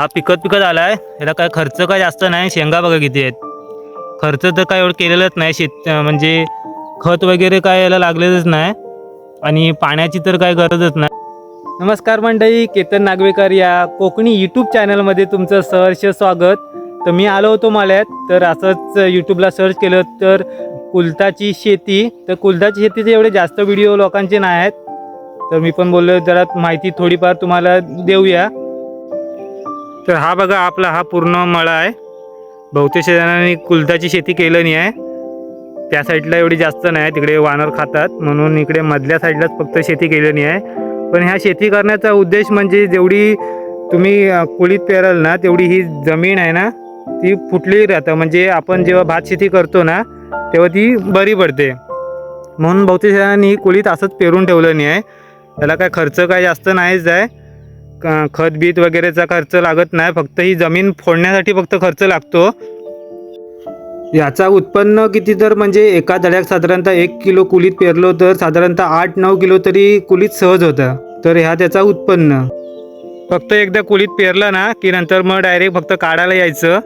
हा पिकत पिकत आला आहे याला काय खर्च काय जास्त नाही. शेंगा बघा किती आहेत. खर्च तर काय एवढं केलेलंच नाही. शेत म्हणजे खत वगैरे काय याला लागलेलंच नाही. आणि पाण्याची तर काय गरजच नाही. नमस्कार मंडळी केतन नागवेकर या कोकणी यूट्यूब चॅनलमध्ये तुमचं सहर्ष स्वागत. तर मी आलो होतो माल्यात तर असंच यूट्यूबला सर्च केलं तर कुलताची शेती. तर कुलताची शेतीचे एवढे जास्त व्हिडिओ लोकांचे नाही आहेत. तर मी पण बोललो जरा माहिती थोडीफार तुम्हाला देऊया. तर हा बघा आपला हा पूर्ण मळा आहे. बहुतेक जणांनी कुलताची शेती केलं नाही आहे. त्या साईडला एवढी जास्त नाही तिकडे वानर खातात. म्हणून इकडे मधल्या साईडलाच फक्त शेती केली नाही आहे. पण ह्या शेती करण्याचा उद्देश म्हणजे जेवढी तुम्ही कुळीत पेराल ना तेवढी ही जमीन आहे ना ती फुटलेली राहतं. म्हणजे आपण जेव्हा भात शेती करतो ना तेव्हा ती बरी पडते. म्हणून बहुतेक जणांनी कुळीत असंच पेरून ठेवलं नाही आहे. त्याला काय खर्च काय जास्त नाहीच आहे. खत बीत वगैरेचा खर्च लागत नाही फक्त ही जमीन फोडण्यासाठी फक्त खर्च लागतो. याचा उत्पन्न किती तर म्हणजे एका दड्यात साधारणतः एक किलो कुलीत पेरलो तर साधारणतः आठ नऊ किलो तरी कुलीत सहज होता. तर ह्या त्याचा उत्पन्न. फक्त एकदा कुलीत पेरलं ना की नंतर मग डायरेक्ट फक्त काढायला यायचं.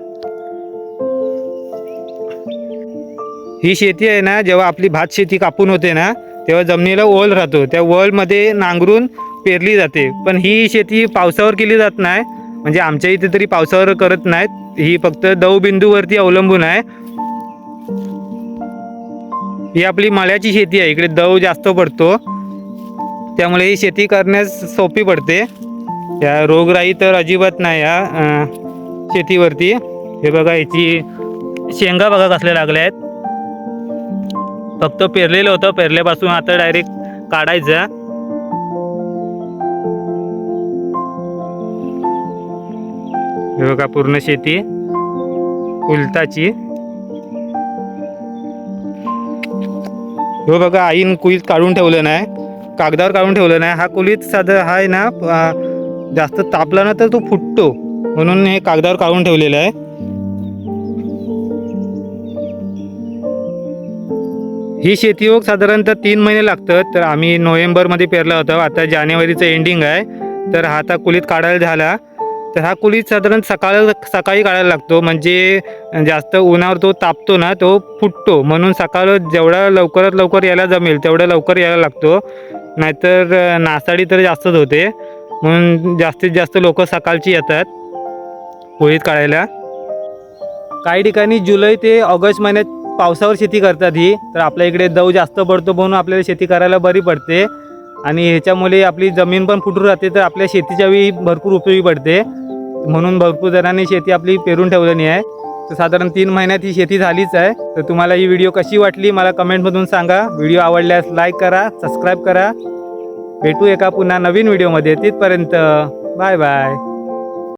ही शेती आहे ना जेव्हा आपली भात शेती कापून होते ना तेव्हा जमिनीला ओल राहतो. त्या ओलमध्ये नांगरून पेरली जाते. पण ही शेती पावसावर केली जात नाही. म्हणजे आमच्या इथे तरी पावसावर करत नाहीत. ही फक्त दवबिंदूवरती अवलंबून आहे. ही आपली मळ्याची शेती आहे. इकडे दव जास्त पडतो. त्यामुळे ही शेती करण्यास सोपी पडते. या रोगराई तर अजिबात नाही या शेतीवरती. हे बघा याची शेंगा बघा कसल्या लागल्या आहेत. फक्त पेरलेलं होतं. पेरल्यापासून आता डायरेक्ट काढायचं. हे बघा पूर्ण शेती कुलताची. हो बघा आईन कुईत काढून ठेवलं नाही कागदावर काढून ठेवलं नाही. हा कुलीत साधा हा आहे ना जास्त तापला ना तर तो फुटतो. म्हणून हे कागदावर काढून ठेवलेलं आहे. ही शेती योग साधारणतः तीन महिने लागतात. तर आम्ही नोव्हेंबरमध्ये पेरला होता. आता जानेवारीचं एंडिंग आहे. तर हा आता कुलीत काढायला झाला. तर हा कुलीत साधारण सकाळ सकाळी काढायला लागतो. म्हणजे जास्त उन्हावर तो तापतो ना तो फुटतो. म्हणून सकाळ जेवढा लवकरात लवकर यायला जमेल तेवढं लवकर यायला लागतो. नाहीतर नासाडी तर जास्तच होते. म्हणून जास्तीत जास्त लोक सकाळची येतात कुळीत काढायला. काही ठिकाणी जुलै ते ऑगस्ट महिन्यात पावसावर शेती करतात ही. तर आपल्या इकडे दव जास्त पडतो म्हणून आपल्याला शेती करायला बरी पडते. आणि ह्याच्यामुळे आपली जमीन पण फुटून राहते तर आपल्या शेतीच्या वेळी भरपूर उपयोगी पडते. म्हणून भरपूर जणांनी शेती आपली पेरून ठेवलेली आहे. तर साधारण तीन महिन्यात ही शेती झालीच आहे. तर तुम्हाला ही व्हिडिओ कशी वाटली मला कमेंटमधून सांगा. व्हिडिओ आवडल्यास लाईक करा सबस्क्राईब करा. भेटू एका पुन्हा नवीन व्हिडिओमध्ये तिथपर्यंत. Bye bye.